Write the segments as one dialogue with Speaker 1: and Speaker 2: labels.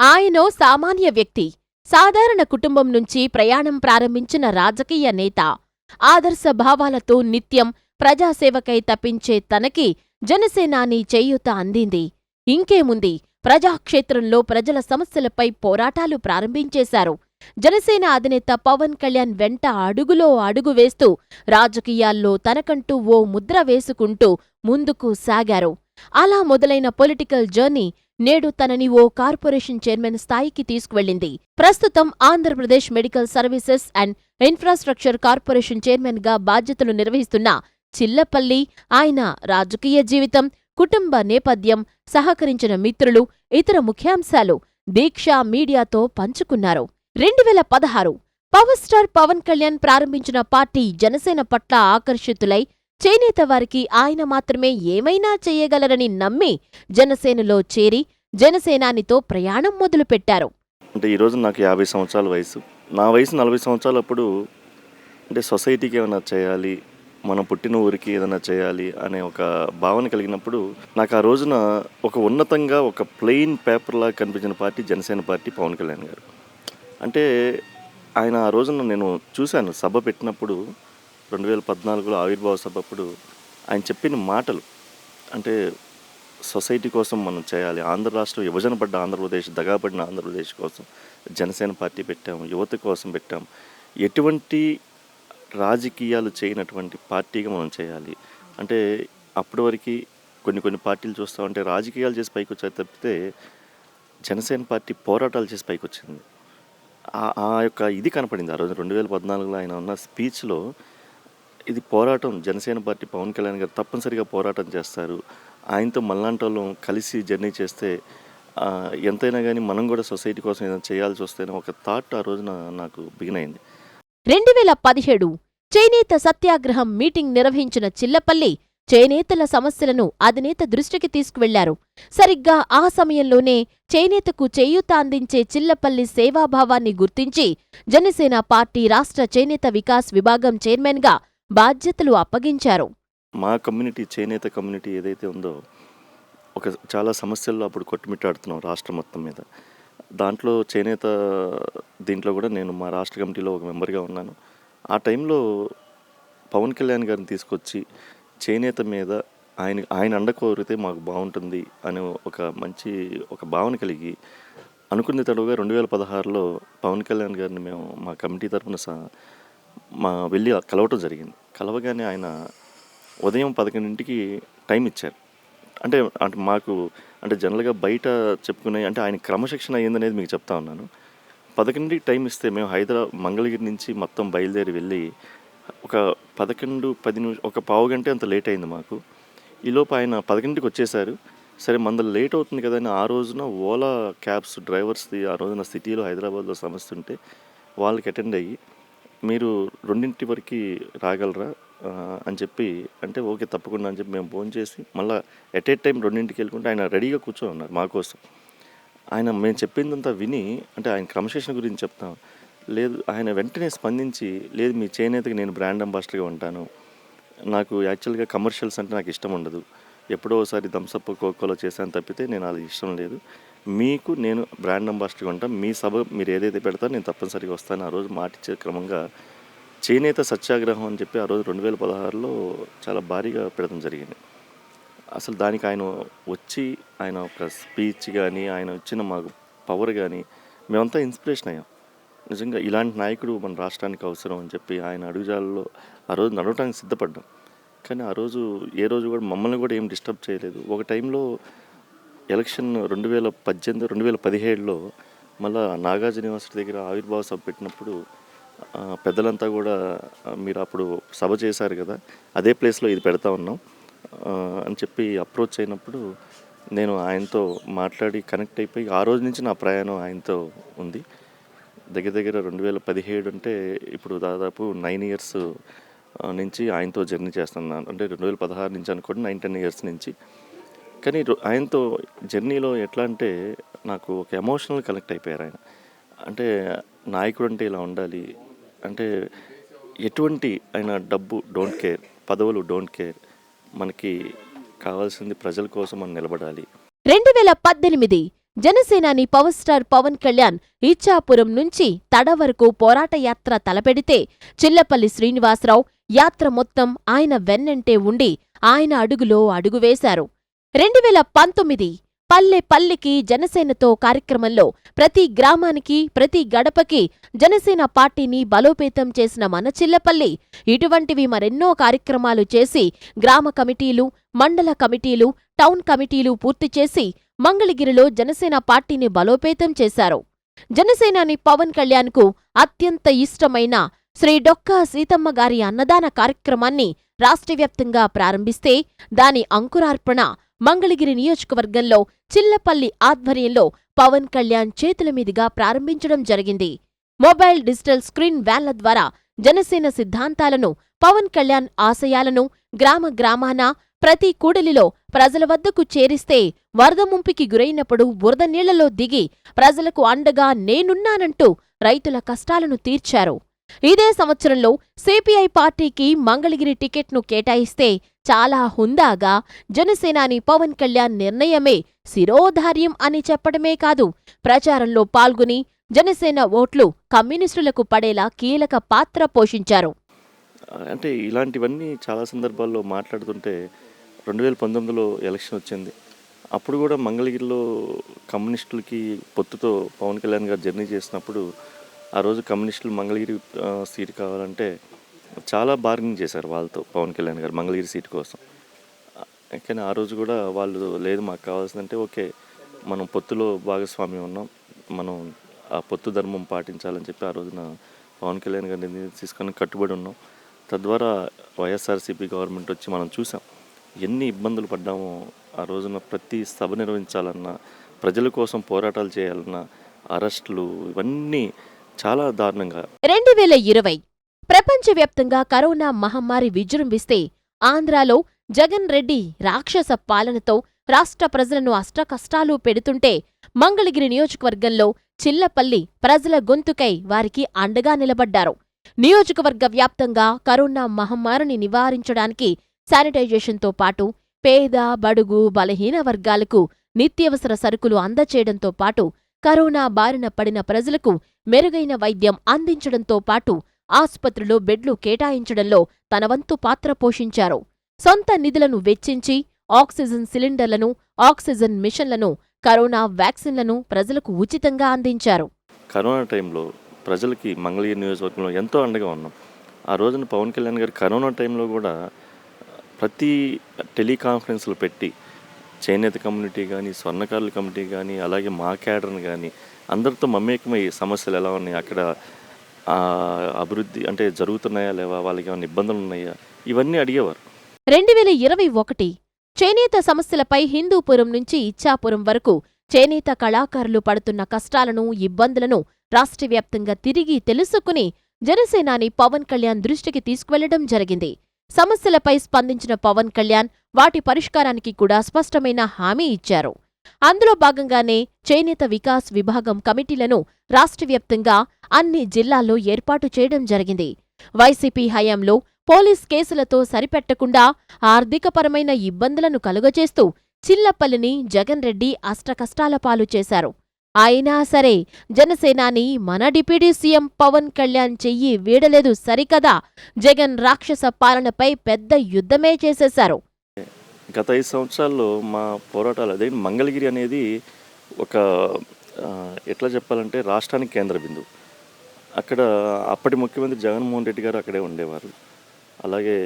Speaker 1: ఆయనో సామాన్య వ్యక్తి. సాధారణ కుటుంబం నుంచి ప్రయాణం ప్రారంభించిన రాజకీయ నేత. ఆదర్శ భావాలతో నిత్యం ప్రజాసేవకై తప్పించే తనకి జనసేనాని చేయూత అందింది. ఇంకేముంది? ప్రజాక్షేత్రంలో ప్రజల సమస్యలపై పోరాటాలు ప్రారంభించేశారు. జనసేన అధినేత పవన్ కళ్యాణ్ వెంట అడుగులో అడుగు వేస్తూ రాజకీయాల్లో తనకంటూ ఓ ముద్ర వేసుకుంటూ ముందుకు సాగారు. అలా మొదలైన పొలిటికల్ జర్నీ నేడు తనని ఓ కార్పొరేషన్ చైర్మన్ స్థాయికి తీసుకువెళ్ళింది. ప్రస్తుతం Andhra Pradesh medical services and infrastructure corporation చైర్మన్గా బాధ్యతలు నిర్వహిస్తున్న చిల్లపల్లి ఆయన రాజకీయ జీవితం కుటుంబ నేపథ్యం సహకరించిన మిత్రులు ఇతర ముఖ్యాంశాలు దీక్ష మీడియాతో పంచుకున్నారు. రెండు వేల పదహారు పవర్ స్టార్ పవన్ కళ్యాణ్ ప్రారంభించిన పార్టీ జనసేన పట్ల ఆకర్షితులై చేనేత వారికి ఆయన మాత్రమే ఏమైనా చేయగలరని నమ్మి జనసేనలో చేరి జనసేనానితో ప్రయాణం మొదలుపెట్టారు.
Speaker 2: అంటే ఈరోజు నాకు యాభై సంవత్సరాల వయసు. నా వయసు నలభై సంవత్సరాలప్పుడు అంటే సొసైటీకి ఏమైనా చేయాలి మనం పుట్టిన ఊరికి ఏదైనా చేయాలి అనే ఒక భావన కలిగినప్పుడు నాకు ఆ రోజున ఒక ఉన్నతంగా ఒక ప్లెయిన్ పేపర్లా కనిపించిన పార్టీ జనసేన పార్టీ పవన్ కళ్యాణ్ గారు. అంటే ఆయన ఆ రోజున నేను చూశాను సభ పెట్టినప్పుడు రెండు వేల పద్నాలుగులో ఆవిర్భావ సభ అప్పుడు ఆయన చెప్పిన మాటలు. అంటే సొసైటీ కోసం మనం చేయాలి. ఆంధ్ర రాష్ట్రం విభజన పడ్డ ఆంధ్రప్రదేశ్ దగాపడిన ఆంధ్రప్రదేశ్ కోసం జనసేన పార్టీ పెట్టాము యువత కోసం పెట్టాము. ఎటువంటి రాజకీయాలు చేయనటువంటి పార్టీగా మనం చేయాలి. అంటే అప్పటి వరకు కొన్ని కొన్ని పార్టీలు చూస్తామంటే రాజకీయాలు చేసి పైకి వచ్చాయి తప్పితే జనసేన పార్టీ పోరాటాలు చేసి పైకి వచ్చింది. ఆ- ఆ యొక్క ఇది కనపడింది ఆ రోజు. రెండు వేల పద్నాలుగులో ఆయన ఉన్న స్పీచ్లో ఇది పోరాటం. జనసేన పార్టీ పవన్ కళ్యాణ్ గారు తప్పనిసరిగా పోరాటం చేస్తారు. ఆయనతో మళ్ళాంటి కలిసి జర్నీ చేస్తే ఎంతైనా కానీ మనం కూడా సొసైటీ కోసం ఏదైనా చేయాల్సి వస్తేనే ఒక థాట్ ఆ రోజున నాకు బిగిన్ అయింది.
Speaker 1: రెండు వేల పదిహేడు చేనేత సత్యాగ్రహం మీటింగ్ నిర్వహించిన చిల్లపల్లి చేనేతల సమస్యలను అధినేత దృష్టికి తీసుకువెళ్ళారు. సరిగ్గా ఆ సమయంలోనే చేనేతకు చేయూత అందించే చిల్లపల్లి సేవాభావాన్ని గుర్తించి జనసేన పార్టీ రాష్ట్ర చేనేత వికాస్ విభాగం చైర్మన్గా బాధ్యతలు అప్పగించారు.
Speaker 2: మా కమ్యూనిటీ చేనేత కమ్యూనిటీ ఏదైతే ఉందో ఒక చాలా సమస్యల్లో అప్పుడు కొట్టుమిట్టాడుతున్నాం రాష్ట్రం మొత్తం మీద. దాంట్లో చేనేత దీంట్లో కూడా నేను మా రాష్ట్ర కమిటీలో ఒక మెంబర్గా ఉన్నాను. ఆ టైంలో పవన్ కళ్యాణ్ గారిని తీసుకొచ్చి చేనేత మీద ఆయన ఆయన అండ కోరితే మాకు బాగుంటుంది అనే ఒక మంచి ఒక భావన కలిగి అనుకున్న తడవుగా రెండు వేల పదహారులో పవన్ కళ్యాణ్ గారిని మేము మా కమిటీ తరఫున స మా వెళ్ళి కలవటం జరిగింది. కలవగానే ఆయన ఉదయం పదకొండింటికి టైం ఇచ్చారు. అంటే అంటే మాకు అంటే జనరల్గా బయట చెప్పుకునే అంటే ఆయన క్రమశిక్షణ అయ్యిందనేది మీకు చెప్తా ఉన్నాను. పదకొండింటికి టైం ఇస్తే మేము హైదరాబాద్ మంగళగిరి నుంచి మొత్తం బయలుదేరి వెళ్ళి ఒక పదకొండు పది నిమిషం ఒక పావు గంట అంత లేట్ అయింది మాకు. ఈలోపు ఆయన పదకొండింటికి వచ్చేసారు. సరే మంద లేట్ అవుతుంది కదా అని ఆ రోజున ఓలా క్యాబ్స్ డ్రైవర్స్ది ఆ రోజున సిటీలో హైదరాబాద్లో సమస్య ఉంటే వాళ్ళకి అటెండ్ అయ్యి మీరు రెండింటి వరకు రాగలరా? అని చెప్పి అంటే ఓకే తప్పకుండా అని చెప్పి మేము ఫోన్ చేసి మళ్ళీ ఎట్ ఏ టైం రెండింటికి వెళ్ళుకుంటే ఆయన రెడీగా కూర్చొని ఉన్నారు మా కోసం. ఆయన మేము చెప్పిందంతా విని అంటే ఆయన క్రమశిక్షణ గురించి చెప్తాం. లేదు ఆయన వెంటనే స్పందించి లేదు మీ చేనేతకి నేను బ్రాండ్ అంబాసిడర్గా ఉంటాను. నాకు యాక్చువల్గా కమర్షియల్స్ అంటే నాకు ఇష్టం ఉండదు. ఎప్పుడో ఒకసారి థమ్సప్ కోకోలో చేశాను తప్పితే నేను అది ఇష్టం లేదు. మీకు నేను బ్రాండ్ అంబాసిడర్గా ఉంటాను మీ సభ మీరు ఏదైతే పెడతారో నేను తప్పనిసరిగా వస్తాను. ఆ రోజు మాటిచ్చే క్రమంగా చేనేత సత్యాగ్రహం అని చెప్పి ఆ రోజు రెండు వేల పదహారులో చాలా భారీగా పెడతాం జరిగింది. అసలు దానికి ఆయన వచ్చి ఆయన ఒక స్పీచ్ కానీ ఆయన వచ్చిన మాకు పవర్ కానీ మేమంతా ఇన్స్పిరేషన్ అయ్యాం. నిజంగా ఇలాంటి నాయకుడు మన రాష్ట్రానికి అవసరం అని చెప్పి ఆయన అడుగుజాలలో ఆ రోజు నడవటానికి సిద్ధపడ్డాం. కానీ ఆ రోజు ఏ రోజు కూడా మమ్మల్ని కూడా ఏం డిస్టర్బ్ చేయలేదు. ఒక టైంలో ఎలక్షన్ రెండు వేల పద్దెనిమిది రెండు వేల పదిహేడులో మళ్ళీ నాగార్జున యూనివర్సిటీ దగ్గర ఆవిర్భావ సభ పెట్టినప్పుడు పెద్దలంతా కూడా మీరు అప్పుడు సభ చేశారు కదా అదే ప్లేస్లో ఇది పెడతా ఉన్నాం. అని చెప్పి అప్రోచ్ అయినప్పుడు నేను ఆయనతో మాట్లాడి కనెక్ట్ అయిపోయి ఆ రోజు నుంచి నా ప్రయాణం ఆయనతో ఉంది. దగ్గర దగ్గర రెండు వేల పదిహేడు అంటే ఇప్పుడు దాదాపు నైన్ ఇయర్స్ నుంచి ఆయనతో జర్నీ చేస్తున్నాను అంటే రెండు వేల పదహారు నుంచి అనుకోండి నైన్ టెన్ ఇయర్స్ నుంచి. కానీ ఆయనతో జర్నీలో ఎట్లా అంటే నాకు ఒక ఎమోషనల్ కనెక్ట్ అయిపోయారు ఆయన. అంటే నాయకుడు అంటే ఇలా ఉండాలి అంటే ఎటువంటి ఆయన డబ్బు డోంట్ కేర్ పదవులు డోంట్ కేర్ మనకి కావాల్సింది ప్రజల కోసం మనం నిలబడాలి.
Speaker 1: రెండు వేల పద్దెనిమిది జనసేనాని పవర్ స్టార్ పవన్ కళ్యాణ్ ఇచ్చాపురం నుంచి తడ వరకు పోరాట యాత్ర తలపెడితే చిల్లపల్లి శ్రీనివాసరావు యాత్ర మొత్తం ఆయన వెన్నంటే ఉండి ఆయన అడుగులో అడుగు వేశారు. రెండు వేల పంతొమ్మిది పల్లె పల్లెకి జనసేనతో కార్యక్రమంలో ప్రతి గ్రామానికి ప్రతి గడపకి జనసేన పార్టీని బలోపేతం చేసిన మన చిల్లపల్లి. ఇటువంటివి మరెన్నో కార్యక్రమాలు చేసి గ్రామ కమిటీలు మండల కమిటీలు టౌన్ కమిటీలు పూర్తి చేసి మంగళగిరిలో జనసేన పార్టీని బలోపేతం చేశారు. జనసేనాని పవన్ కళ్యాణ్కు అత్యంత ఇష్టమైన శ్రీ డొక్కా సీతమ్మ గారి అన్నదాన కార్యక్రమాన్ని రాష్ట్రవ్యాప్తంగా ప్రారంభిస్తే దాని అంకురార్పణ మంగళగిరి నియోజకవర్గంలో చిల్లపల్లి ఆధ్వర్యంలో పవన్ కళ్యాణ్ చేతుల మీదుగా ప్రారంభించడం జరిగింది. మొబైల్ డిజిటల్ స్క్రీన్ వ్యాన్ల ద్వారా జనసేన సిద్ధాంతాలను పవన్ కళ్యాణ్ ఆశయాలను గ్రామ గ్రామాన ప్రతి కూడలిలో ప్రజల వద్దకు చేరిస్తే వరద ముంపికి గురైనప్పుడు బురద నీళ్ళలో దిగి ప్రజలకు అండగా నేనున్నానంటూ రైతుల కష్టాలను తీర్చారు. ఇదే సంవత్సరంలో సిపిఐ పార్టీకి మంగళగిరి టికెట్ను కేటాయిస్తే చాలా హుందాగా జనసేనాని పవన్ కళ్యాణ్ నిర్ణయమే శిరోధార్యం అని చెప్పడమే కాదు. ప్రచారంలో పాల్గొని జనసేన ఓట్లు కమ్యూనిస్టులకు పడేలా కీలక పాత్ర పోషించారు.
Speaker 2: అంటే ఇలాంటివన్నీ చాలా సందర్భాల్లో మాట్లాడుతుంటే రెండు వేల పంతొమ్మిదిలో ఎలక్షన్ వచ్చింది. అప్పుడు కూడా మంగళగిరిలో కమ్యూనిస్టులకి పొత్తుతో పవన్ కళ్యాణ్ గారు జర్నీ చేసినప్పుడు ఆ రోజు కమ్యూనిస్టులు మంగళగిరి సీటు కావాలంటే చాలా బార్గెనింగ్ చేశారు వాళ్ళతో పవన్ కళ్యాణ్ గారు మంగళగిరి సీటు కోసం. కానీ ఆ రోజు కూడా వాళ్ళు లేదు మాకు కావాల్సిందంటే ఓకే మనం పొత్తులో భాగస్వామ్యం ఉన్నాం మనం ఆ పొత్తు ధర్మం పాటించాలని చెప్పి ఆ రోజున పవన్ కళ్యాణ్ గారిని నిర్ణయం తీసుకొని కట్టుబడి ఉన్నాం. తద్వారా వైఎస్ఆర్సీపీ గవర్నమెంట్ వచ్చి మనం చూసాం ఎన్ని ఇబ్బందులు పడ్డామో ఆ రోజున ప్రతి సభ నిర్వహించాలన్నా ప్రజల కోసం పోరాటాలు చేయాలన్నా అరెస్టులు ఇవన్నీ చాలా దారుణంగా.
Speaker 1: రెండు వేల ఇరవై ప్రపంచవ్యాప్తంగా కరోనా మహమ్మారి విజృంభిస్తే ఆంధ్రాలో జగన్ రెడ్డి రాక్షస పాలనతో రాష్ట్ర ప్రజలను అష్టకష్టాలు పెడుతుంటే మంగళగిరి నియోజకవర్గంలో చిల్లపల్లి ప్రజల గొంతుకై వారికి అండగా నిలబడ్డారు. నియోజకవర్గ వ్యాప్తంగా కరోనా మహమ్మారిని నివారించడానికి శానిటైజేషన్తో పాటు పేద బడుగు బలహీన వర్గాలకు నిత్యవసర సరుకులు అందచేయడంతో పాటు కరోనా బారిన పడిన ప్రజలకు మెరుగైన వైద్యం అందించడంతో పాటు ఆసుపత్రిలో బెడ్లు కేటాయించడంలో తన వంతు పాత్ర పోషించారు. సొంత నిధులను వెచ్చించి ఆక్సిజన్ సిలిండర్లను ఆక్సిజన్ మిషన్లను కరోనా వ్యాక్సిన్లను ప్రజలకు ఉచితంగా అందించారు.
Speaker 2: కరోనా టైంలో ప్రజలకి మంగళగిరి నియోజకవర్గంలో ఎంతో అండగా ఉన్నాం. ఆ రోజున పవన్ కళ్యాణ్ గారు కరోనా టైంలో కూడా ప్రతి టెలికాన్ఫరెన్స్లు పెట్టి చేనేత కమ్యూనిటీ కానీ స్వర్ణకారుల కమిటీ కానీ అలాగే మా క్యాడర్ని కానీ అందరితో మమేకమై సమస్యలు ఎలా ఉన్నాయి? అక్కడ అభివృద్ధి అంటే జరుగుతున్నాయా లేవా? వాళ్ళకి ఏమైనా ఇబ్బందులు ఉన్నాయా? ఇవన్నీ అడిగేవారు.
Speaker 1: రెండు వేల ఇరవై ఒకటి చేనేత సమస్యలపై హిందూపురం నుంచి ఇచ్చాపురం వరకు చేనేత కళాకారులు పడుతున్న కష్టాలను ఇబ్బందులను రాష్ట్రవ్యాప్తంగా తిరిగి తెలుసుకుని జనసేనాని పవన్ కళ్యాణ్ దృష్టికి తీసుకువెళ్ళడం జరిగింది. సమస్యలపై స్పందించిన పవన్ కళ్యాణ్ వాటి పరిష్కారానికి కూడా స్పష్టమైన హామీ ఇచ్చారు. అందులో భాగంగానే చేనేత వికాస్ విభాగం కమిటీలను రాష్ట్రవ్యాప్తంగా అన్ని జిల్లాల్లో ఏర్పాటు చేయడం జరిగింది. వైసీపీ హయాంలో పోలీస్ కేసులతో సరిపెట్టకుండా ఆర్థికపరమైన ఇబ్బందులను కలుగజేస్తూ చిల్లపల్లిని జగన్ రెడ్డి అష్టకష్టాల పాలు చేశారు. అయినా సరే జనసేనాని మన డిప్యూటీ సీఎం పవన్ కళ్యాణ్ చెయ్యి వీడలేదు సరికదా. జగన్ రాక్షస పాలనపై పెద్ద యుద్ధమే చేసేశారు.
Speaker 2: గత ఐదు సంవత్సరాల్లో మా పోరాటాలు అదే మంగళగిరి అనేది ఒక ఎట్లా చెప్పాలంటే రాష్ట్రానికి కేంద్ర బిందువు. అక్కడ అప్పటి ముఖ్యమంత్రి జగన్మోహన్ రెడ్డి గారు అక్కడే ఉండేవారు. అలాగే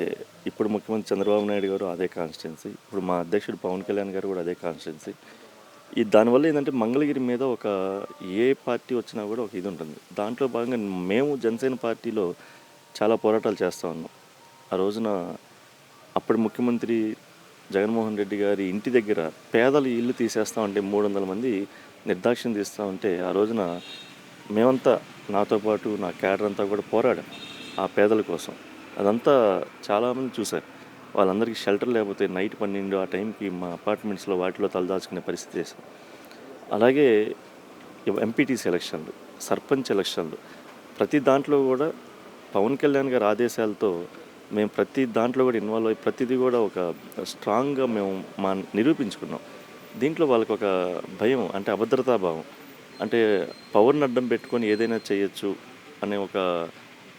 Speaker 2: ఇప్పుడు ముఖ్యమంత్రి చంద్రబాబు నాయుడు గారు అదే కాన్స్టిట్యున్సీ ఇప్పుడు మా అధ్యక్షుడు పవన్ కళ్యాణ్ గారు కూడా అదే కాన్స్టిట్యున్సీ. ఈ దానివల్ల ఏంటంటే మంగళగిరి మీద ఒక ఏ పార్టీ వచ్చినా కూడా ఒక ఇది ఉంటుంది. దాంట్లో భాగంగా మేము జనసేన పార్టీలో చాలా పోరాటాలు చేస్తూ ఉన్నాం. ఆ రోజున అప్పటి ముఖ్యమంత్రి జగన్మోహన్ రెడ్డి గారి ఇంటి దగ్గర పేదలు ఇల్లు తీసేస్తా ఉంటే మూడు వందల మంది నిర్దాక్ష్యం తీస్తూ ఉంటే ఆ రోజున మేమంతా నాతో పాటు నా క్యాడర్ అంతా కూడా పోరాడాం ఆ పేదల కోసం. అదంతా చాలామంది చూశారు. వాళ్ళందరికీ షెల్టర్ లేకపోతే నైట్ పన్నెండు ఆ టైంకి మా అపార్ట్మెంట్స్లో వాటిలో తలదాచుకునే పరిస్థితి చేశాం. అలాగే ఎంపీటీసీ ఎలక్షన్లు సర్పంచ్ ఎలక్షన్లు ప్రతి దాంట్లో కూడా పవన్ కళ్యాణ్ గారి ఆదేశాలతో మేము ప్రతి దాంట్లో కూడా ఇన్వాల్వ్ అయ్యి ప్రతిదీ కూడా ఒక స్ట్రాంగ్గా మేము మా నిరూపించుకున్నాం. దీంట్లో వాళ్ళకి ఒక భయం అంటే అభద్రతా భావం. అంటే పవర్ని అడ్డం పెట్టుకొని ఏదైనా చేయొచ్చు అనే ఒక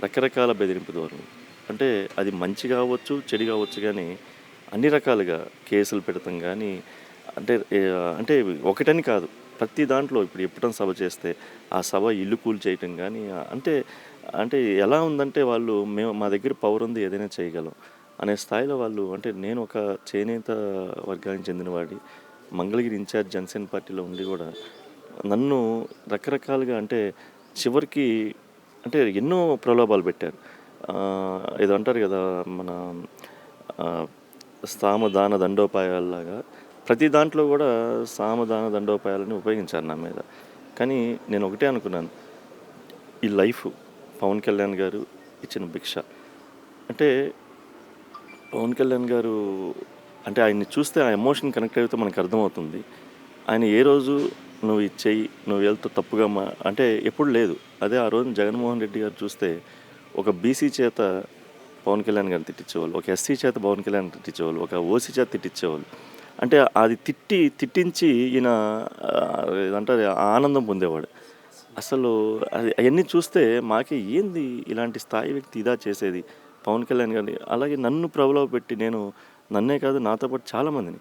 Speaker 2: రకరకాల బెదిరింపు ధోరణి. అంటే అది మంచి కావచ్చు చెడు కావచ్చు కానీ అన్ని రకాలుగా కేసులు పెడతాం కానీ అంటే అంటే ఒకటని కాదు. ప్రతి దాంట్లో ఇప్పుడు ఎప్పుడైనా సభ చేస్తే ఆ సభ ఇల్లు కూల్ చేయటం కానీ అంటే అంటే ఎలా ఉందంటే వాళ్ళు మేము మా దగ్గర పవర్ ఉంది ఏదైనా చేయగలం అనే స్థాయిలో వాళ్ళు అంటే నేను ఒక చేనేత వర్గానికి చెందినవాడి మంగళగిరి ఇన్ఛార్జ్ జనసేన పార్టీలో ఉండి కూడా నన్ను రకరకాలుగా అంటే చివరికి అంటే ఎన్నో ప్రలోభాలు పెట్టారు. ఏదో అంటారు కదా మన సామదాన దండోపాయాల్లాగా. ప్రతి దాంట్లో కూడా సామదాన దండోపాయాలని ఉపయోగించారు నా మీద. కానీ నేను ఒకటే అనుకున్నాను. ఈ లైఫ్ పవన్ కళ్యాణ్ గారు ఇచ్చిన భిక్ష. అంటే పవన్ కళ్యాణ్ గారు అంటే ఆయన్ని చూస్తే ఆ ఎమోషన్ కనెక్ట్ అయితే మనకు అర్థమవుతుంది. ఆయన ఏ రోజు నువ్వు ఇచ్చేయి నువ్వు వెళ్తూ తప్పుగా మా అంటే ఎప్పుడు లేదు. అదే ఆ రోజు జగన్మోహన్ రెడ్డి గారు చూస్తే ఒక బీసీ చేత పవన్ కళ్యాణ్ గారిని తిట్టించేవాళ్ళు ఒక ఎస్సీ చేత పవన్ కళ్యాణ్ తిట్టించేవాళ్ళు ఒక ఓసీ చేత తిట్టించేవాళ్ళు. అంటే అది తిట్టి తిట్టించి ఈయన ఆ, ఆనందం పొందేవాడు. అసలు అది అవన్నీ చూస్తే మాకే ఏంది ఇలాంటి స్థాయి వ్యక్తి ఇదా చేసేది? పవన్ కళ్యాణ్ గారిని అలాగే నన్ను ప్రబలవ పెట్టి నేను నన్నే కాదు నాతో పాటు చాలామందిని.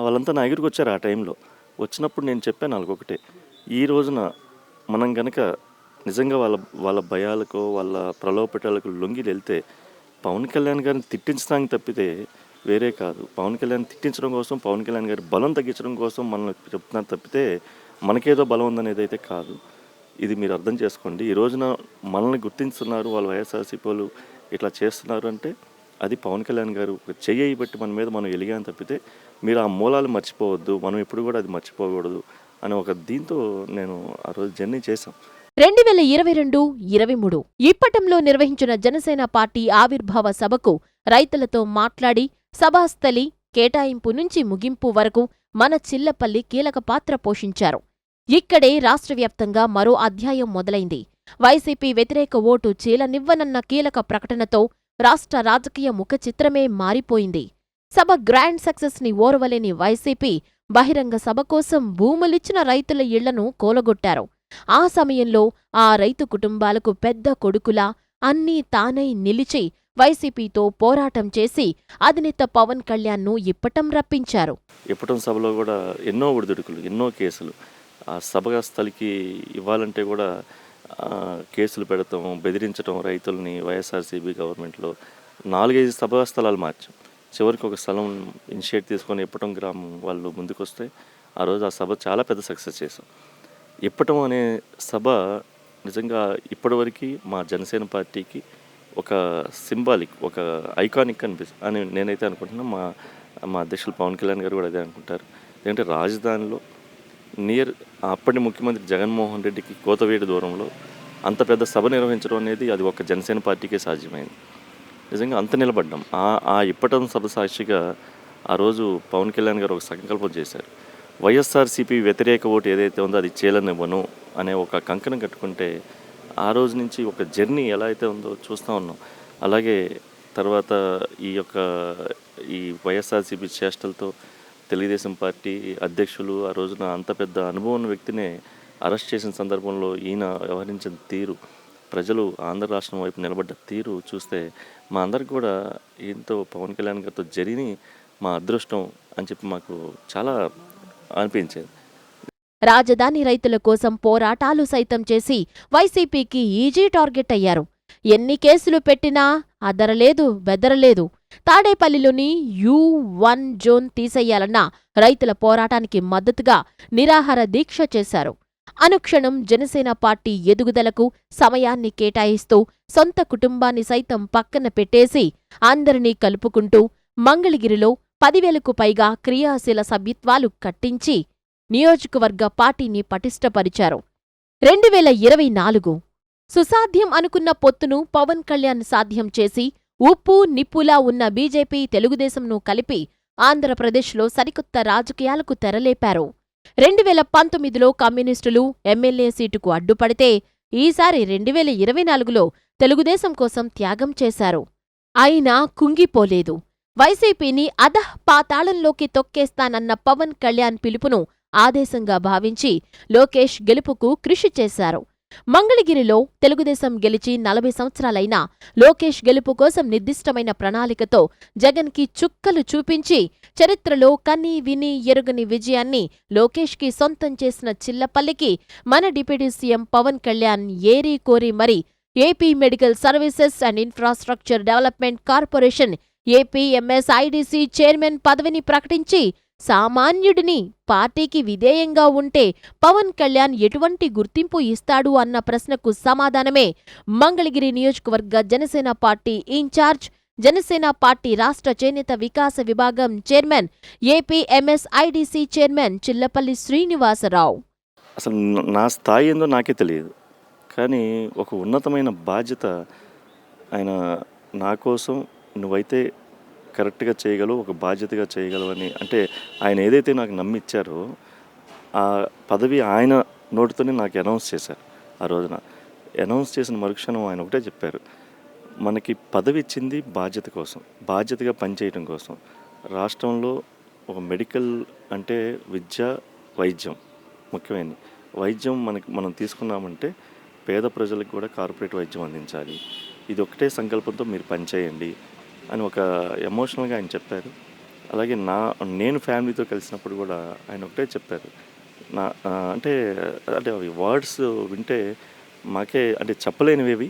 Speaker 2: వాళ్ళంతా నా ఎదురుకు వచ్చారు ఆ టైంలో. వచ్చినప్పుడు నేను చెప్పాను వాళ్ళకొకటే ఈ రోజున మనం కనుక నిజంగా వాళ్ళ వాళ్ళ భయాలకు వాళ్ళ ప్రలోభపెట్టాలకు లొంగి వెళ్తే పవన్ కళ్యాణ్ గారిని తిట్టించడానికి తప్పితే వేరే కాదు. పవన్ కళ్యాణ్ తిట్టించడం కోసం పవన్ కళ్యాణ్ గారి బలం తగ్గించడం కోసం మనం చెప్తున్నారు తప్పితే మనకేదో బలం ఉందనేది అయితే కాదు. ఇది మీరు అర్థం చేసుకోండి. ఈ రోజున మనల్ని గుర్తించుతున్నారు వాళ్ళ వైఎస్ఆర్సీపీ వాళ్ళు ఇట్లా చేస్తున్నారు అంటే అది పవన్ కళ్యాణ్ గారు చెయ్యి పెట్టి మన మీద మనం ఎలిగాని తప్పితే మీరు ఆ మూలాలు మర్చిపోవద్దు మనం ఎప్పుడు కూడా అది మర్చిపోకూడదు అని ఒక దీంతో నేను ఆ రోజు జర్నీ చేశాం.
Speaker 1: రెండు వేల ఇరవై రెండు ఇరవై మూడు ఇప్పటంలో నిర్వహించిన జనసేన పార్టీ ఆవిర్భావ సభకు రైతులతో మాట్లాడి సభాస్థలి కేటాయింపు నుంచి ముగింపు వరకు మన చిల్లపల్లి కీలక పాత్ర పోషించారు. ఇక్కడే రాష్ట్రవ్యాప్తంగా మరో అధ్యాయం మొదలైంది. వైసీపీ వ్యతిరేక ఓటు చీలనివ్వనన్న కీలక ప్రకటనతో రాష్ట్ర రాజకీయ ముఖ చిత్రమే మారిపోయింది. సభ గ్రాండ్ సక్సెస్ని ఓర్వలేని వైసీపీ బహిరంగ సభ కోసం భూములిచ్చిన రైతుల ఇళ్ళను కోలగొట్టారు. ఆ సమయంలో ఆ రైతు కుటుంబాలకు పెద్ద కొడుకులా అన్నీ తానై నిలిచి వైసీపీతో పోరాటం చేసి అధినేత పవన్ కళ్యాణ్ను ఇప్పటం రప్పించారు.
Speaker 2: ఇప్పటం సభలో కూడా ఎన్నో ఒడిదుడుకులు ఎన్నో కేసులు. ఆ సభగా స్థలికి ఇవ్వాలంటే కూడా కేసులు పెడతాం బెదిరించడం రైతుల్ని వైఎస్ఆర్సీబీ గవర్నమెంట్లో. నాలుగైదు సభా స్థలాలు మార్చాం. చివరికి ఒక స్థలం ఇనిషియేట్ తీసుకొని ఇప్పటం గ్రామం వాళ్ళు ముందుకొస్తే ఆ రోజు ఆ సభ చాలా పెద్ద సక్సెస్ చేశాం. ఇప్పటం అనే సభ నిజంగా ఇప్పటివరకు మా జనసేన పార్టీకి ఒక సింబాలిక్ ఒక ఐకానిక్ అనిపిస్తుంది అని నేనైతే అనుకుంటున్నా. మా మా అధ్యక్షులు పవన్ కళ్యాణ్ గారు కూడా అదే అనుకుంటారు. ఎందుకంటే రాజధానిలో నియర్ అప్పటి ముఖ్యమంత్రి జగన్మోహన్ రెడ్డికి కోతవేడి దూరంలో అంత పెద్ద సభ నిర్వహించడం అనేది అది ఒక జనసేన పార్టీకే సాధ్యమైంది. నిజంగా అంత నిలబడ్డాం. ఆ ఆ ఇప్పటం సభ సాక్షిగా ఆ రోజు పవన్ కళ్యాణ్ గారు ఒక సంకల్పం చేశారు. వైఎస్ఆర్సీపీ వ్యతిరేక ఓటు ఏదైతే ఉందో అది చేయలనివ్వను అనే ఒక కంకణం కట్టుకుంటే ఆ రోజు నుంచి ఒక జర్నీ ఎలా అయితే ఉందో చూస్తూ ఉన్నాం. అలాగే తర్వాత ఈ యొక్క ఈ వైఎస్ఆర్సీపీ చేష్టలతో తెలుగుదేశం పార్టీ అధ్యక్షులు ఆ రోజున అంత పెద్ద అనుభవం ఉన్న వ్యక్తినే అరెస్ట్ చేసిన సందర్భంలో ఈయన వ్యవహరించిన తీరు ప్రజలు ఆంధ్ర రాష్ట్రం వైపు నిలబడ్డ తీరు చూస్తే మా అందరికి కూడా ఎంతో పవన్ కళ్యాణ్ గారితో జరిగి మా అదృష్టం అని చెప్పి మాకు చాలా అనిపించేది.
Speaker 1: రాజధాని రైతుల కోసం పోరాటాలు సైతం చేసి వైసీపీకి ఈజీ టార్గెట్ అయ్యారు. ఎన్ని కేసులు పెట్టినా అదరలేదు బెదరలేదు. తాడేపల్లిలోని యూ వన్ జోన్ తీసెయ్యాలన్న రైతుల పోరాటానికి మద్దతుగా నిరాహార దీక్ష చేశారు. అనుక్షణం జనసేన పార్టీ ఎదుగుదలకు సమయాన్ని కేటాయిస్తూ సొంత కుటుంబాన్ని సైతం పక్కన పెట్టేసి అందరినీ కలుపుకుంటూ మంగళగిరిలో పదివేలకు పైగా క్రియాశీల సభ్యత్వాలు కట్టించి నియోజకవర్గ పార్టీని పటిష్టపరిచారు. రెండు వేల ఇరవై నాలుగు సుసాధ్యం అనుకున్న పొత్తును పవన్ కళ్యాణ్ సాధ్యం చేసి ఉప్పు నిప్పులా ఉన్న బీజేపీ తెలుగుదేశంను కలిపి ఆంధ్రప్రదేశ్లో సరికొత్త రాజకీయాలకు తెరలేపారు. రెండు వేల పంతొమ్మిదిలో కమ్యూనిస్టులు ఎమ్మెల్యే సీటుకు అడ్డుపడితే ఈసారి రెండు వేల ఇరవై నాలుగులో తెలుగుదేశం కోసం త్యాగం చేశారు. అయినా కుంగిపోలేదు. వైసీపీని అధః పాతాళంలోకి తొక్కేస్తానన్న పవన్ కళ్యాణ్ పిలుపును ఆదేశంగా భావించి లోకేష్ గెలుపుకు కృషి చేశారు. మంగళగిరిలో తెలుగుదేశం గెలిచి నలభై సంవత్సరాలైన లోకేష్ గెలుపు కోసం నిర్దిష్టమైన ప్రణాళికతో జగన్కి చుక్కలు చూపించి చరిత్రలో కని విని ఎరుగని విజయాన్ని లోకేష్కి సొంతం చేసిన చిల్లపల్లికి మన డిప్యూటీ సీఎం పవన్ కళ్యాణ్ ఏరీ కోరి మరి AP medical services and infrastructure development corporation APMSIDC chairman పదవిని ప్రకటించి సామాన్యుడిని పార్టీకి విధేయంగా ఉంటే పవన్ కళ్యాణ్ ఎటువంటి గుర్తింపు ఇస్తాడు అన్న ప్రశ్నకు సమాధానమే. మంగళగిరి నియోజకవర్గ Janasena party in charge Janasena party రాష్ట్ర చేనేత వికాస విభాగం chairman APMSIDC chairman Chillapalli Srinivasarao.
Speaker 2: అసలు నా స్థాయి ఏందో నాకే తెలియదు. కానీ ఒక ఉన్నతమైన బాధ్యత ఆయన నా కోసం నువ్వైతే కరెక్ట్గా చేయగలవు ఒక బాధ్యతగా చేయగలవని. అంటే ఆయన ఏదైతే నాకు నమ్మిచ్చారో ఆ పదవి ఆయన నోటితోనే నాకు అనౌన్స్ చేశారు ఆ రోజున. అనౌన్స్ చేసిన మరుక్షణం ఆయన ఒకటే చెప్పారు మనకి పదవి ఇచ్చింది బాధ్యత కోసం బాధ్యతగా పనిచేయడం కోసం. రాష్ట్రంలో ఒక మెడికల్ అంటే విద్య వైద్యం ముఖ్యమైనది. వైద్యం మనకి మనం తీసుకున్నామంటే పేద ప్రజలకు కూడా కార్పొరేట్ వైద్యం అందించాలి. ఇది ఒకటే సంకల్పంతో మీరు పనిచేయండి. అని ఒక ఎమోషనల్గా ఆయన చెప్పారు. అలాగే నా నేను ఫ్యామిలీతో కలిసినప్పుడు కూడా ఆయన ఒకటే చెప్పారు. నా అంటే అంటే అవి వర్డ్స్ వింటే మాకే అంటే చెప్పలేనివేవి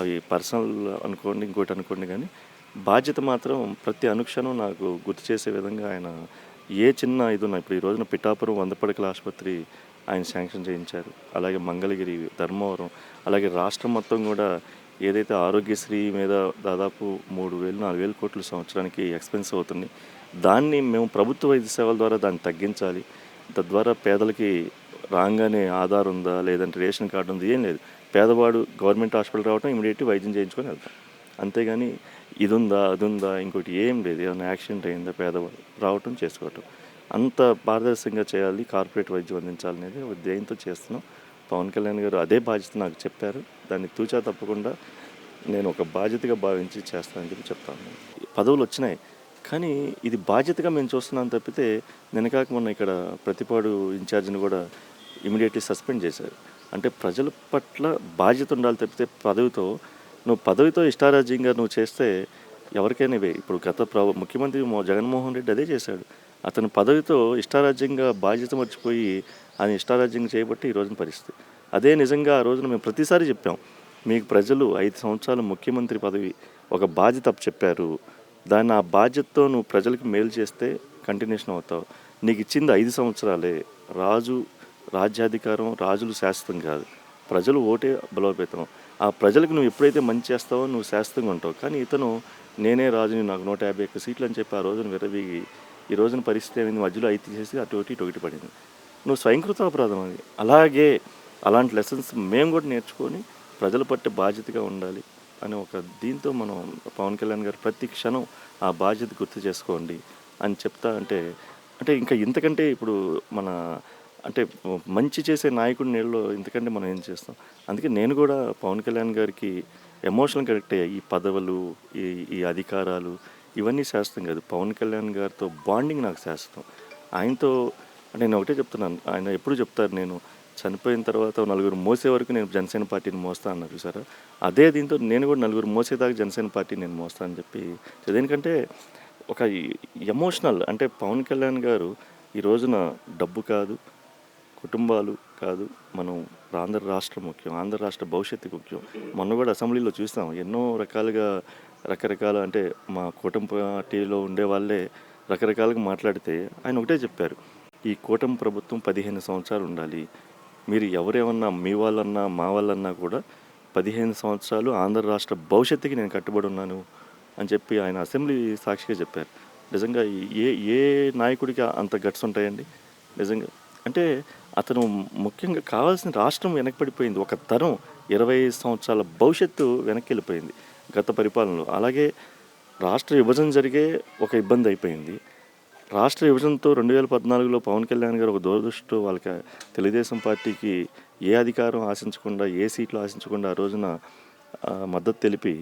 Speaker 2: అవి పర్సనల్ అనుకోండి ఇంకోటి అనుకోండి కానీ బాధ్యత మాత్రం ప్రతి అనుక్షణం నాకు గుర్తు చేసే విధంగా ఆయన ఏ చిన్న ఇది ఉన్నా ఇప్పుడు ఈ రోజున పిఠాపురం వందపడకల ఆసుపత్రి ఆయన శాంక్షన్ చేయించారు. అలాగే మంగళగిరి ధర్మవరం అలాగే రాష్ట్రం మొత్తం కూడా ఏదైతే ఆరోగ్యశ్రీ మీద దాదాపు మూడు వేలు నాలుగు వేల కోట్ల సంవత్సరానికి ఎక్స్పెన్స్ అవుతుంది దాన్ని మేము ప్రభుత్వ వైద్య సేవల ద్వారా దాన్ని తగ్గించాలి. తద్వారా పేదలకి రాగానే ఆధార్ ఉందా లేదంటే రేషన్ కార్డు ఉందా ఏం లేదు. పేదవాడు గవర్నమెంట్ హాస్పిటల్ రావటం ఇమీడియట్ వైద్యం చేయించుకొని వెళ్తాం అంతేగాని ఇది ఉందా అది ఉందా ఇంకోటి ఏం లేదు. ఏమైనా యాక్సిడెంట్ అయిందా పేదవాడు రావటం చేసుకోవటం. అంత పారదర్శకంగా చేయాలి కార్పొరేట్ వైద్యం అందించాలనేది ధ్యేయంతో చేస్తున్నాం. పవన్ కళ్యాణ్ గారు అదే బాధ్యత నాకు చెప్పారు. దాన్ని తూచా తప్పకుండా నేను ఒక బాధ్యతగా భావించి చేస్తానని చెప్పి చెప్తాను. పదవులు వచ్చినాయి. కానీ ఇది బాధ్యతగా మేము చూస్తున్నాం తప్పితే నిన్నకాక మొన్న ఇక్కడ ప్రతిపాడు ఇన్ఛార్జిని కూడా ఇమీడియట్లీ సస్పెండ్ చేశారు. అంటే ప్రజల పట్ల బాధ్యత ఉండాలి తప్పితే పదవితో నువ్వు పదవితో ఇష్టారాజ్యంగా నువ్వు చేస్తే ఎవరికైనా ఇవే ఇప్పుడు గత ప్ర ముఖ్యమంత్రి జగన్మోహన్ రెడ్డి అదే చేశాడు. అతను పదవితో ఇష్టారాజ్యంగా బాధ్యత మర్చిపోయి అని ఇష్టారాజ్యంగా చేయబట్టి ఈ రోజున పరిస్థితి. అదే నిజంగా ఆ రోజున మేము ప్రతిసారి చెప్పాం. మీకు ప్రజలు ఐదు సంవత్సరాలు ముఖ్యమంత్రి పదవి ఒక బాధ్యత చెప్పారు. దాన్ని ఆ బాధ్యతతో నువ్వు ప్రజలకు మేలు చేస్తే కంటిన్యూషన్ అవుతావు. నీకు ఇచ్చింది ఐదు సంవత్సరాలే. రాజు రాజ్యాధికారం రాజులు శాశ్వతం కాదు. ప్రజలు ఓటే బలోపేతం. ఆ ప్రజలకు నువ్వు ఎప్పుడైతే మంచి చేస్తావో నువ్వు శాశ్వతంగా ఉంటావు. కానీ ఇతను నేనే రాజుని నాకు నూట యాభై ఒక్క సీట్లు అని చెప్పి ఆ రోజున విరవీగి ఈ రోజున పరిస్థితి ఏమైంది? మధ్యలో అయితే చేసి అటు ఒకటి ఇటు ఒకటి పడింది. నువ్వు స్వయంకృత అపరాధం అది. అలాగే అలాంటి లెసన్స్ మేము కూడా నేర్చుకొని ప్రజల పట్టే బాధ్యతగా ఉండాలి అని ఒక దీంతో మనం పవన్ కళ్యాణ్ గారు ప్రతి క్షణం ఆ బాధ్యత గుర్తు చేసుకోండి అని చెప్తా అంటే అంటే ఇంకా ఇంతకంటే ఇప్పుడు మన అంటే మంచి చేసే నాయకుడి నీళ్ళలో ఇంతకంటే మనం ఏం చేస్తాం? అందుకే నేను కూడా పవన్ కళ్యాణ్ గారికి ఎమోషనల్ కనెక్ట్ అయ్యాయి ఈ పదవులు ఈ ఈ అధికారాలు ఇవన్నీ శాశ్వతం కాదు. పవన్ కళ్యాణ్ గారితో బాండింగ్ నాకు శాశ్వతం ఆయనతో నేను ఒకటే చెప్తున్నాను. ఆయన ఎప్పుడు చెప్తారు నేను చనిపోయిన తర్వాత నలుగురు మోసే వరకు నేను జనసేన పార్టీని మోస్తా అన్నారు చూసారా? అదే దీంతో నేను కూడా నలుగురు మోసేదాకా జనసేన పార్టీ నేను మోస్తా అని చెప్పి దేనికంటే ఒక ఎమోషనల్ అంటే పవన్ కళ్యాణ్ గారు ఈ రోజున డబ్బు కాదు కుటుంబాలు కాదు మనం ఆంధ్ర రాష్ట్రం ముఖ్యం ఆంధ్ర రాష్ట్ర భవిష్యత్తు ముఖ్యం. మొన్న కూడా అసెంబ్లీలో చూస్తాం ఎన్నో రకాలుగా రకరకాల అంటే మా కూటమి పార్టీలో ఉండే వాళ్ళే రకరకాలుగా మాట్లాడితే ఆయన ఒకటే చెప్పారు. ఈ కూటమి ప్రభుత్వం పదిహేను సంవత్సరాలు ఉండాలి. మీరు ఎవరేమన్నా మీ వాళ్ళన్నా మా వాళ్ళన్నా కూడా పదిహేను సంవత్సరాలు ఆంధ్ర రాష్ట్ర భవిష్యత్తుకి నేను కట్టుబడి ఉన్నాను అని చెప్పి ఆయన అసెంబ్లీ సాక్షిగా చెప్పారు. నిజంగా ఏ ఏ నాయకుడికి అంత గట్స్ ఉంటాయండి? నిజంగా అంటే అతను ముఖ్యంగా కావాల్సిన రాష్ట్రం వెనకబడిపోయింది. ఒక తరం ఇరవై సంవత్సరాల భవిష్యత్తు వెనక్కి వెళ్ళిపోయింది గత పరిపాలనలో. అలాగే రాష్ట్ర విభజన జరిగే ఒక ఇబ్బంది అయిపోయింది. రాష్ట్ర విభజనతో రెండు వేల పద్నాలుగులో పవన్ కళ్యాణ్ గారు ఒక దూరదృష్టి. వాళ్ళకి తెలుగుదేశం పార్టీకి ఏ అధికారం ఆశించకుండా ఏ సీట్లు ఆశించకుండా ఆ రోజున మద్దతు తెలిపి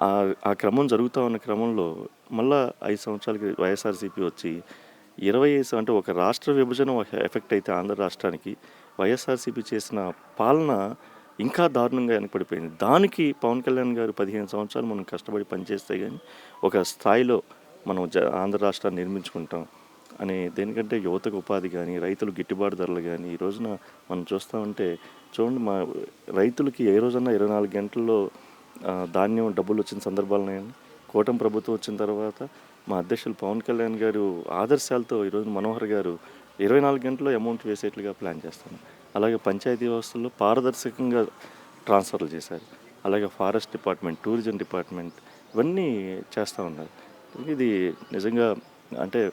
Speaker 2: ఆ ఆ క్రమం జరుగుతూ ఉన్న క్రమంలో మళ్ళా ఐదు సంవత్సరాలకి వైఎస్ఆర్సీపీ వచ్చి ఇరవై ఐదు అంటే ఒక రాష్ట్ర విభజన ఒక ఎఫెక్ట్ అయితే ఆంధ్ర రాష్ట్రానికి వైఎస్ఆర్సీపీ చేసిన పాలన ఇంకా దారుణంగా వెనకపడిపోయింది దానికి పవన్ కళ్యాణ్ గారు పదిహేను సంవత్సరాలు మనం కష్టపడి పనిచేస్తే కానీ ఒక స్థాయిలో మనం జ ఆంధ్ర రాష్ట్రాన్ని నిర్మించుకుంటాం అని దేనికంటే యువతకు ఉపాధి కానీ రైతులు గిట్టుబాటు ధరలు కానీ ఈ రోజున మనం చూస్తామంటే చూడండి మా రైతులకి ఏ రోజన్నా ఇరవై నాలుగు గంటల్లో ధాన్యం డబ్బులు వచ్చిన సందర్భాలు ఉన్నాయండి. కూటమి ప్రభుత్వం వచ్చిన తర్వాత మా అధ్యక్షులు పవన్ కళ్యాణ్ గారు ఆదర్శాలతో ఈరోజు మనోహర్ గారు ఇరవై నాలుగు గంటల్లో అమౌంట్ వేసేట్లుగా ప్లాన్ చేస్తాను అలాగే పంచాయతీ వ్యవస్థల్లో పారదర్శకంగా ట్రాన్స్ఫర్లు చేశారు. అలాగే ఫారెస్ట్ డిపార్ట్మెంట్ టూరిజం డిపార్ట్మెంట్ ఇవన్నీ చేస్తూ ఉన్నారు. ఇది నిజంగా అంటే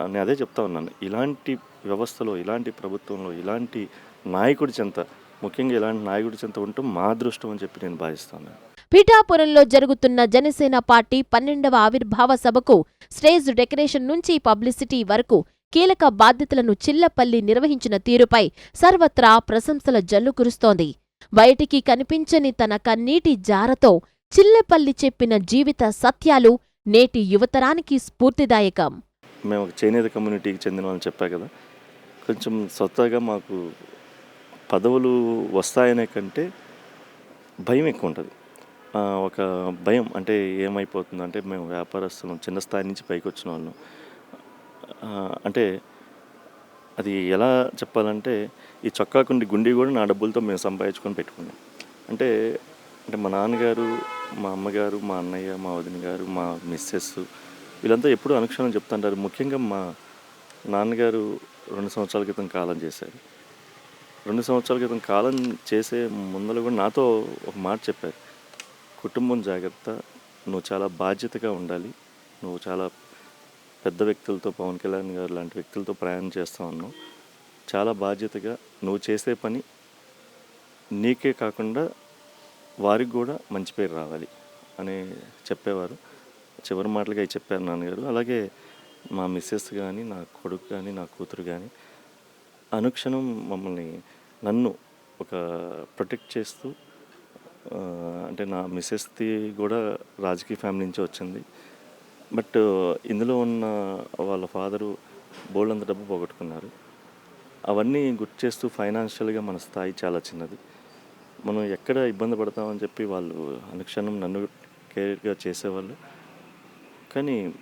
Speaker 2: నేను అదే చెప్తా ఉన్నాను. ఇలాంటి వ్యవస్థలో ఇలాంటి ప్రభుత్వంలో ఇలాంటి నాయకుడి చెంత ముఖ్యంగా ఇలాంటి నాయకుడి చెంత ఉంటూ మా అదృష్టం అని చెప్పి నేను భావిస్తున్నాను
Speaker 1: పిఠాపురంలో జరుగుతున్న జనసేన పార్టీ పన్నెండవ ఆవిర్భావ సభకు స్టేజ్ డెకరేషన్ నుంచి పబ్లిసిటీ వరకు కీలక బాధ్యతలను చిల్లపల్లి నిర్వహించిన తీరుపై సర్వత్రా ప్రశంసల జల్లు కురుస్తోంది. బయటికి కనిపించని తన కన్నీటి జారతో చిల్లపల్లి చెప్పిన జీవిత సత్యాలు నేటి యువతరానికి స్ఫూర్తిదాయకం.
Speaker 2: మేము ఒక చేనేత కమ్యూనిటీకి చెందిన వాళ్ళని చెప్పా కదా కొంచెం సొత్తగా మాకు పదవులు వస్తాయనే కంటే భయం ఎక్కువ ఉంటుంది ఒక భయం అంటే ఏమైపోతుంది అంటే మేము వ్యాపారస్తులం చిన్న స్థాయి నుంచి పైకి వచ్చిన వాళ్ళం అంటే అది ఎలా చెప్పాలంటే ఈ చొక్కాకుండి గుండి కూడా నా డబ్బులతో మేము సంపాదించుకొని పెట్టుకున్నాం. అంటే అంటే మా నాన్నగారు మా అమ్మగారు మా అన్నయ్య మా వదిన గారు మా మిస్సెస్ వీళ్ళంతా ఎప్పుడూ అనుక్షణం చెప్తుంటారు. ముఖ్యంగా మా నాన్నగారు రెండు సంవత్సరాల క్రితం కాలం చేశారు. రెండు సంవత్సరాల క్రితం కాలం చేసే ముందర కూడా నాతో ఒక మాట చెప్పారు. కుటుంబం జాగ్రత్త నువ్వు చాలా బాధ్యతగా ఉండాలి. నువ్వు చాలా పెద్ద వ్యక్తులతో పవన్ కళ్యాణ్ గారు లాంటి వ్యక్తులతో ప్రయాణం చేస్తూ ఉన్నావు. చాలా బాధ్యతగా నువ్వు చేసే పని నీకే కాకుండా వారికి కూడా మంచి పేరు రావాలి అని చెప్పేవారు. చివరి మాటలుగా అవి చెప్పారు నాన్నగారు. అలాగే మా మిస్సెస్ కానీ నా కొడుకు కానీ నా కూతురు కానీ అనుక్షణం మమ్మల్ని నన్ను ఒక ప్రొటెక్ట్ చేస్తూ అంటే నా మిస్సెస్ది కూడా రాజకీయ ఫ్యామిలీ నుంచి వచ్చింది. బట్ ఇందులో ఉన్న వాళ్ళ ఫాదరు బోల్డంత డబ్బు పోగొట్టుకున్నారు. అవన్నీ గుర్తు చేస్తూ ఫైనాన్షియల్గా మన స్థాయి చాలా చిన్నది. మనం ఎక్కడ ఇబ్బంది పడతామని చెప్పి వాళ్ళు అనుక్షణం నన్ను కేర్గా చేసేవాళ్ళు. కానీ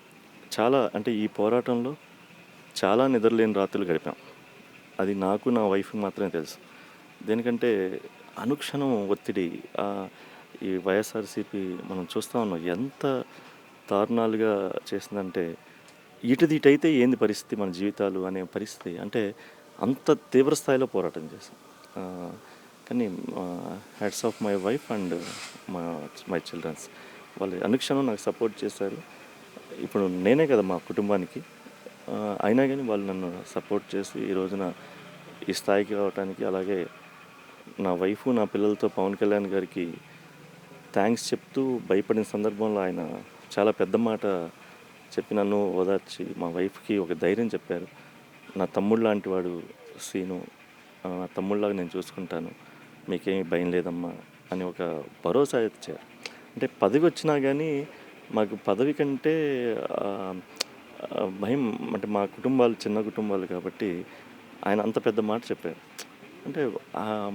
Speaker 2: చాలా అంటే ఈ పోరాటంలో చాలా నిద్రలేని రాత్రులు గడిపాం. అది నాకు నా వైఫ్కి మాత్రమే తెలుసు. దేనికంటే అనుక్షణం ఒత్తిడి ఈ వైఎస్ఆర్సీపీ మనం చూస్తూ ఉన్నాం. ఎంత దారుణాలుగా చేసిందంటే ఇటుదిటైతే ఏంది పరిస్థితి మన జీవితాలు అనే పరిస్థితి. అంటే అంత తీవ్ర స్థాయిలో పోరాటం చేశాం. కానీ hats off my wife and మా మై చిల్డ్రన్స్ వాళ్ళు అనుక్షణం నాకు సపోర్ట్ చేశారు. ఇప్పుడు నేనే కదా మా కుటుంబానికి. అయినా కానీ వాళ్ళు నన్ను సపోర్ట్ చేసి ఈ రోజున ఈ స్థాయికి రావడానికి అలాగే నా వైఫ్ నా పిల్లలతో పవన్ కళ్యాణ్ గారికి థ్యాంక్స్ చెప్తూ భయపడిన సందర్భంలో ఆయన చాలా పెద్ద మాట చెప్పి నన్ను ఓదార్చి మా వైఫ్కి ఒక ధైర్యం చెప్పారు. నా తమ్ముడు లాంటి వాడు సీను. నా తమ్ముళ్ళలాగా నేను చూసుకుంటాను. మీకేమి భయం లేదమ్మా అని ఒక భరోసా ఇచ్చారు. అంటే పదవి వచ్చినా కానీ మాకు పదవి కంటే భయం అంటే మా కుటుంబాలు చిన్న కుటుంబాలు కాబట్టి ఆయన అంత పెద్ద మాట చెప్పారు. అంటే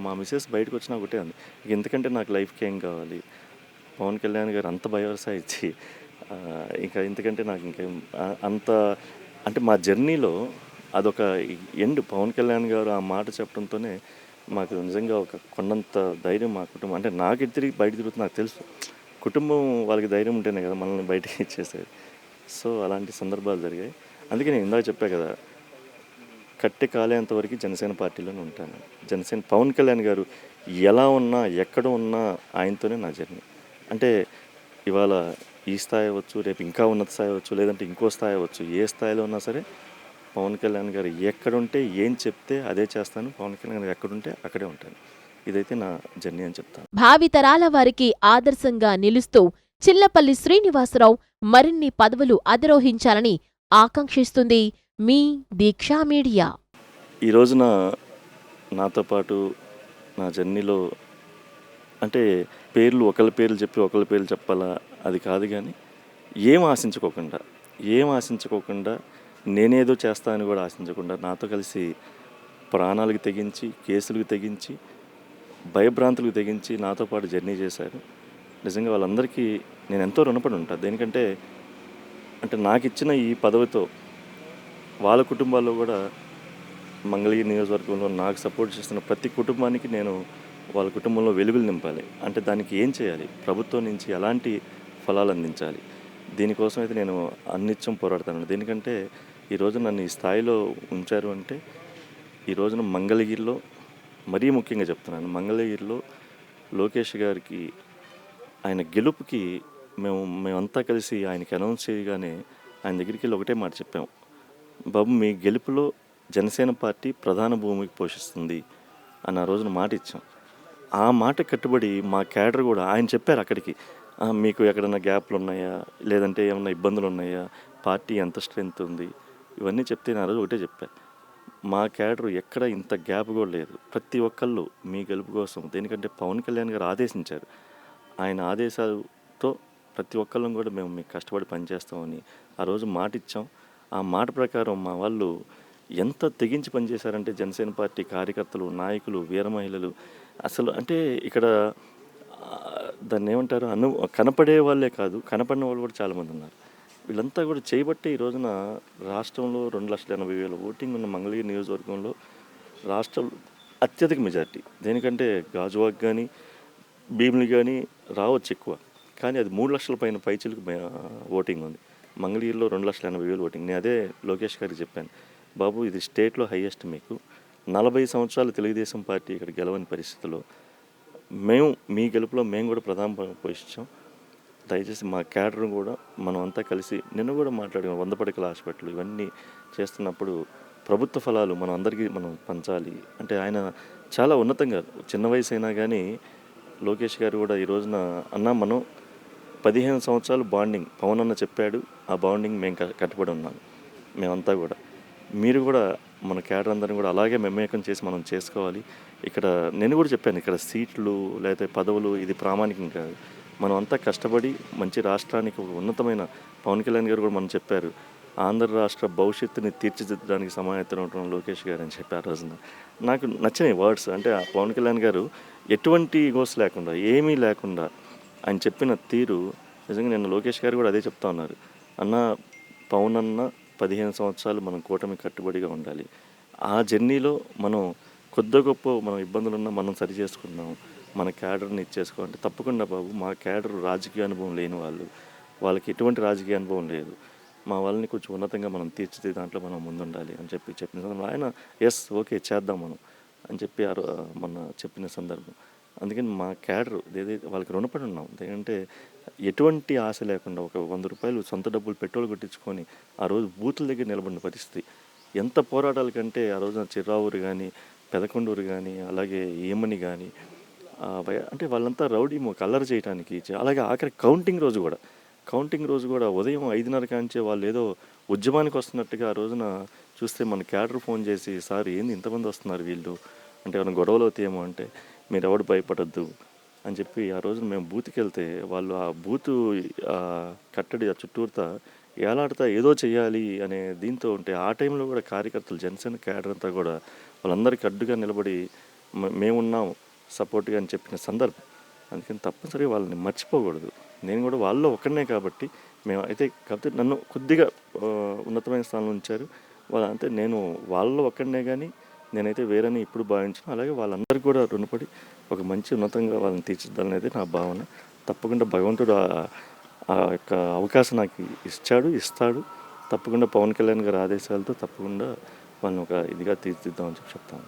Speaker 2: మా మిసెస్ బయటకు వచ్చినా ఒకటే అంది. ఎందుకంటే నాకు లైఫ్కి ఏం కావాలి? పవన్ కళ్యాణ్ గారు అంత భరోసా ఇచ్చి ఇంకా ఎందుకంటే నాకు ఇంకేం అంత అంటే మా జర్నీలో అదొక ఎండ్. పవన్ కళ్యాణ్ గారు ఆ మాట చెప్పడంతోనే మాకు నిజంగా ఒక కొండంత ధైర్యం మా కుటుంబం. అంటే నాకు ఎటు తిరిగి బయట తిరుగుతుంది నాకు తెలుసు. కుటుంబం వాళ్ళకి ధైర్యం ఉంటేనే కదా మనల్ని బయటకి ఇచ్చేసేది సో అలాంటి సందర్భాలు జరిగాయి. అందుకే నేను ఇందాక చెప్పా కదా కట్టె కాలేంత వరకు జనసేన పార్టీలోనే ఉంటాను. జనసేన పవన్ కళ్యాణ్ గారు ఎలా ఉన్నా ఎక్కడ ఉన్నా ఆయనతోనే నా జర్నీ. అంటే ఇవాళ ఈ స్థాయి అవ్వచ్చు రేపు ఇంకా ఉన్నత స్థాయి అవ్వచ్చు లేదంటే ఇంకో స్థాయి అవ్వచ్చు ఏ స్థాయిలో ఉన్నా సరే పవన్ కళ్యాణ్ గారు ఎక్కడుంటే ఏం చెప్తే అదే చేస్తాను. పవన్ కళ్యాణ్ గారు ఎక్కడుంటే అక్కడే ఉంటాను. ఇదైతే నా జర్నీ అని చెప్తాను.
Speaker 1: భావితరాల వారికి ఆదర్శంగా నిలుస్తూ చిల్లపల్లి శ్రీనివాసరావు మరిన్ని పదవులు అధిరోహించాలని ఆకాంక్షిస్తుంది మీ దీక్షా మీడియా.
Speaker 2: ఈ రోజున నాతో పాటు నా జర్నీలో అంటే పేర్లు ఒకళ్ళ పేర్లు చెప్పి ఒకళ్ళ పేర్లు చెప్పాలా? అది కాదు కానీ ఏం ఆశించుకోకుండా ఏం ఆశించుకోకుండా నేనేదో చేస్తా అని కూడా ఆశించకుండా నాతో కలిసి ప్రాణాలకు తెగించి కేసులకు తెగించి భయభ్రాంతులకు తెగించి నాతో పాటు జర్నీ చేశారు. నిజంగా వాళ్ళందరికీ నేను ఎంతో రుణపడి ఉంటాను దేనికంటే అంటే నాకు ఇచ్చిన ఈ పదవితో వాళ్ళ కుటుంబాల్లో కూడా మంగళగిరి నియోజకవర్గంలో నాకు సపోర్ట్ చేస్తున్న ప్రతి కుటుంబానికి నేను వాళ్ళ కుటుంబంలో వెలుగులు నింపాలి. అంటే దానికి ఏం చేయాలి? ప్రభుత్వం నుంచి ఎలాంటి ఫలాలు అందించాలి? దీనికోసం అయితే నేను అన్నిత్యం పోరాడతాను దేనికంటే ఈ రోజు నన్ను ఈ స్థాయిలో ఉంచారు అంటే ఈ రోజున మంగళగిరిలో మరీ ముఖ్యంగా చెప్తున్నాను. మంగళగిరిలో లోకేష్ గారికి ఆయన గెలుపుకి మేము మేమంతా కలిసి ఆయనకి అనౌన్స్ చేయగానే ఆయన దగ్గరికి వెళ్ళి ఒకటే మాట చెప్పాము బాబు మీ గెలుపులో జనసేన పార్టీ ప్రధాన భూమికి పోషిస్తుంది అని ఆ రోజున మాట ఇచ్చాం. ఆ మాట కట్టుబడి మా క్యాడర్ కూడా ఆయన చెప్పారు అక్కడికి మీకు ఎక్కడన్నా గ్యాప్లు ఉన్నాయా? లేదంటే ఏమన్నా ఇబ్బందులు ఉన్నాయా? పార్టీ ఎంత స్ట్రెంత్ ఉంది? ఇవన్నీ చెప్తే నేను ఆ రోజు ఒకటే చెప్పా. మా క్యాడర్ ఎక్కడ ఇంత గ్యాప్ కూడా లేదు. ప్రతి ఒక్కళ్ళు మీ గెలుపు కోసం దేనికంటే పవన్ కళ్యాణ్ గారు ఆదేశించారు. ఆయన ఆదేశాలతో ప్రతి ఒక్కళ్ళం కూడా మేము మీకు కష్టపడి పనిచేస్తామని ఆ రోజు మాట ఇచ్చాం ఆ మాట ప్రకారం మా వాళ్ళు ఎంత తెగించి పనిచేశారంటే జనసేన పార్టీ కార్యకర్తలు నాయకులు వీర మహిళలు. అసలు అంటే ఇక్కడ దాన్ని ఏమంటారు? అను కనపడే వాళ్ళే కాదు కనపడిన వాళ్ళు కూడా చాలామంది ఉన్నారు. వీళ్ళంతా కూడా చేయబట్టే ఈ రోజున రాష్ట్రంలో రెండు లక్షల ఎనభై వేల ఓటింగ్ ఉన్న మంగళగిరి నియోజకవర్గంలో రాష్ట్రం అత్యధిక మెజార్టీ. దేనికంటే గాజువాక్ కానీ భీములు కానీ రావచ్చు ఎక్కువ. కానీ అది మూడు లక్షల పైన పైచిలకు ఓటింగ్ ఉంది. మంగళగిరిలో రెండు లక్షల ఎనభై వేలు ఓటింగ్. నేను అదే లోకేష్ గారికి చెప్పాను. బాబు ఇది స్టేట్లో హైయెస్ట్ మీకు. నలభై సంవత్సరాలు తెలుగుదేశం పార్టీ ఇక్కడ గెలవని పరిస్థితిలో మేము మీ గెలుపులో మేము కూడా ప్రధాన పోషించాం. దయచేసి మా క్యాడర్ కూడా మనం అంతా కలిసి నిన్న కూడా మాట్లాడాం వంద పడకల హాస్పిటల్ ఇవన్నీ చేస్తున్నప్పుడు ప్రభుత్వ ఫలాలు మనం అందరికీ మనం పంచాలి. అంటే ఆయన చాలా ఉన్నతంగా చిన్న వయసు అయినా కానీ లోకేష్ గారు కూడా ఈ రోజున అన్న మనం పదిహేను సంవత్సరాలు బాండింగ్ పవన్ అన్న చెప్పాడు. ఆ బాండింగ్ మేము కట్టుబడి ఉన్నాం. మేమంతా కూడా. మీరు కూడా మన క్యాడర్ అందరిని కూడా అలాగే మెమ్మేకం చేసి మనం చేసుకోవాలి. ఇక్కడ నేను కూడా చెప్పాను ఇక్కడ సీట్లు లేకపోతే పదవులు ఇది ప్రామాణికం కాదు. మనం అంతా కష్టపడి మంచి రాష్ట్రానికి ఒక ఉన్నతమైన పవన్ కళ్యాణ్ గారు కూడా మనం చెప్పారు. ఆంధ్ర రాష్ట్ర భవిష్యత్తుని తీర్చిదిద్దడానికి సమాయత్తం ఉండడం లోకేష్ గారు అని చెప్పి ఆ రోజున. నాకు నచ్చినాయి వర్డ్స్. అంటే ఆ పవన్ కళ్యాణ్ గారు ఎటువంటి ఈగోస్ లేకుండా ఏమీ లేకుండా ఆయన చెప్పిన తీరు నిజంగా నిన్న లోకేష్ గారు కూడా అదే చెప్తా ఉన్నారు. అన్న పవన్ అన్న పదిహేను సంవత్సరాలు మనం కూటమి కట్టుబడిగా ఉండాలి. ఆ జర్నీలో మనం కొద్ది గొప్ప మనం ఇబ్బందులు ఉన్నా మనం సరి చేసుకున్నాం మన క్యాడర్ని ఇచ్చేసుకోవాలంటే తప్పకుండా బాబు మా క్యాడర్ రాజకీయ అనుభవం లేని వాళ్ళు. వాళ్ళకి ఎటువంటి రాజకీయ అనుభవం లేదు. మా వాళ్ళని కొంచెం ఉన్నతంగా మనం తీర్చితే దాంట్లో మనం ముందుండాలి అని చెప్పి చెప్పిన సందర్భంలో ఆయన ఎస్ ఓకే చేద్దాం మనం అని చెప్పి ఆ రో- మొన్న చెప్పిన సందర్భం. అందుకని మా క్యాడర్ ఏదైతే వాళ్ళకి రుణపడి ఉన్నాం. ఎందుకంటే ఎటువంటి ఆశ లేకుండా ఒక వంద రూపాయలు సొంత డబ్బులు పెట్రోల్ కొట్టించుకొని ఆ రోజు బూతుల దగ్గర నిలబడిన పరిస్థితి. ఎంత పోరాటాల కంటే ఆ రోజున చిర్రావూరు కానీ పెదకొండూరు కానీ అలాగే ఏమని కానీ అంటే వాళ్ళంతా రౌడీ కలర్ చేయడానికి అలాగే ఆఖరి కౌంటింగ్ రోజు కూడా. కౌంటింగ్ రోజు కూడా ఉదయం ఐదున్నర కాంచే వాళ్ళు ఏదో ఉద్యమానికి వస్తున్నట్టుగా ఆ రోజున చూస్తే మన క్యాడర్ ఫోన్ చేసి సార్ ఏంది ఇంతమంది వస్తున్నారు వీళ్ళు? అంటే ఏమైనా గొడవలు అవుతాయేమో అంటే మీరు ఎవడు భయపడద్దు. అని చెప్పి ఆ రోజున మేము బూత్కి వెళ్తే వాళ్ళు ఆ బూతు కట్టడి ఆ చుట్టూరుతా ఏలాడుతా ఏదో చేయాలి అనే దీంతో ఉంటే ఆ టైంలో కూడా కార్యకర్తలు జనసేన క్యాడర్ అంతా కూడా వాళ్ళందరికీ అడ్డుగా నిలబడి "మ- మేమున్నాం సపోర్ట్గా అని చెప్పిన సందర్భం. అందుకని తప్పనిసరిగా వాళ్ళని మర్చిపోకూడదు. నేను కూడా వాళ్ళలో ఒకనే కాబట్టి మేము అయితే కాకపోతే నన్ను కొద్దిగా ఉన్నతమైన స్థానంలో ఉంచారు. వాళ్ళ అంటే నేను వాళ్ళలో ఒక్కడనే కానీ నేనైతే వేరని ఇప్పుడు భావించాను. అలాగే వాళ్ళందరికీ కూడా రుణపడి ఒక మంచి ఉన్నతంగా వాళ్ళని తీర్చిద్దాలనేది నా భావన. తప్పకుండా భగవంతుడు ఆ- ఆ యొక్క అవకాశం నాకు ఇచ్చాడు ఇస్తాడు. తప్పకుండా పవన్ కళ్యాణ్ గారి ఆదేశాలతో తప్పకుండా వాళ్ళని ఒక ఇదిగా తీర్చిద్దామని చెప్పి చెప్తాను.